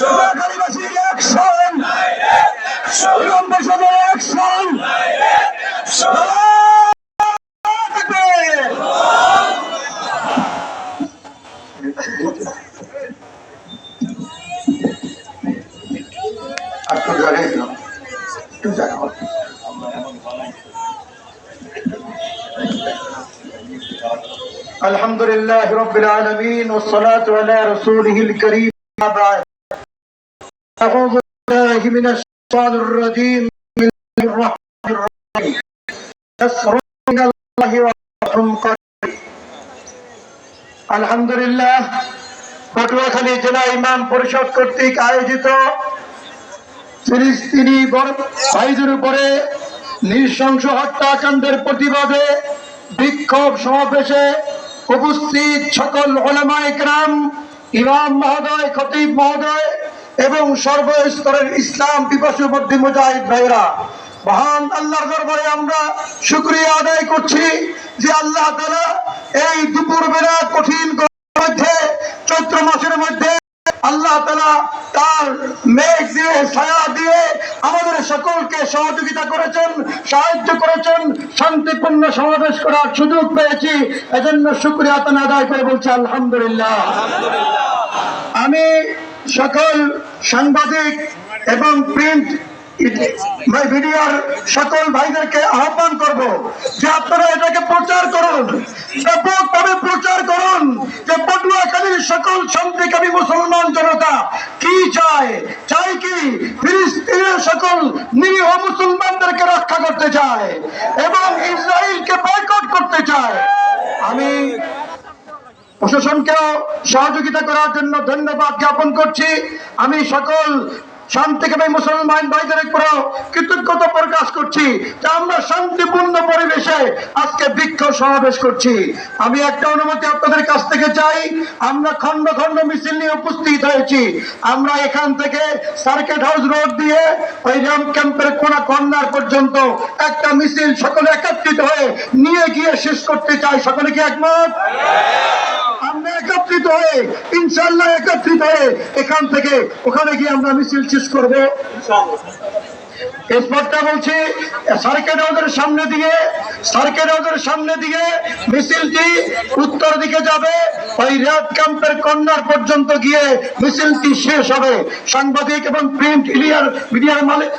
নোয়াখালীবাসীর action ইমাম পরিষদের action একটু জায়গায় দিলাম একটু জায়গা الحمد لله رب العالمين والصلاة على رسوله الكريم أما بعد أعوذ بالله من الشيطان الرجيم بسم الله الرحمن الرحيم نصر من الله ورحم قريب الحمد لله পটুয়াখালী জেলা ইমাম পরিষদ কর্তৃক আয়োজিত ফিলিস্তিনি বর- ভাইদের উপরে নৃশংস হত্যাকাণ্ডের প্রতিবাদে বিক্ষোভ সমাবেশে উপস্থিত সকল ওলামায়ে কেরাম ইমাম মহোদয় খতিব মহোদয় এবং সর্বস্তরের ইসলাম মধ্যে মুজাহিদ ভাইরা, মহান আল্লাহর দরবারে আমরা শুক্রিয়া আদায় করছি যে আল্লাহ তাআলা এই দুপুর বেলা কঠিন মধ্যে, চৈত্র মাসের মধ্যে আল্লাহ তালা তার মেঘ দিয়ে, ছায়া দিয়ে আমাদের সকলকে সহযোগিতা করেছেন, সাহায্য করেছেন, শান্তিপূর্ণ সমাবেশ করার সুযোগ পেয়েছি। এজন্য শুক্রিয়া আদায় করে বলছি আলহামদুলিল্লাহ। আমি সকল সাংবাদিক এবং প্রিন্ট সকল ভাইদেরকে আহ্বান করব যে আপনারা এটাকে প্রচার করুন। ব্যাপকভাবে প্রচার করুন যে পটুয়াখালীর সকল শান্তিকামী মুসলমান জনতা কি চায় চাই কি ফিলিস্তিনের সকল নিরীহ মুসলমানদেরকে রক্ষা করতে চায় এবং ইসরায়েলকে বয়কট করতে চায়। আমি প্রশাসনকেও সহযোগিতা করার জন্য ধন্যবাদ জ্ঞাপন করছি। আমি সকল শান্তিকামী মুসলমান ভাইদের উপরেও কৃতজ্ঞতা প্রকাশ করছি যে আমরা শান্তিপূর্ণ পরিবেশে আজকে বিক্ষোভ সমাবেশ করছি। আমি একটা অনুমতি আপনাদের কাছ থেকে চাই, আমরা খন্ড খন্ড মিছিল নিয়ে উপস্থিত হয়েছি। আমরা এখান থেকে সার্কেট হাউস রোড দিয়ে ওই র্যাম্প ক্যাম্পের কোনা কর্নার পর্যন্ত একটা মিছিল সকলে একত্রিত হয়ে নিয়ে গিয়ে শেষ করতে চাই। সকলে কি একমত? একত্রিত হয়ে ইনশাল্লাহ একত্রিত হয়ে এখান থেকে ওখানে গিয়ে আমরা মিছিল শেষ করব। উত্তর দিকে যাবে। পর্যন্ত গিয়ে শেষ হবে। সাংবাদিক এবং প্রিন্ট মিডিয়ার মিডিয়ার মালিক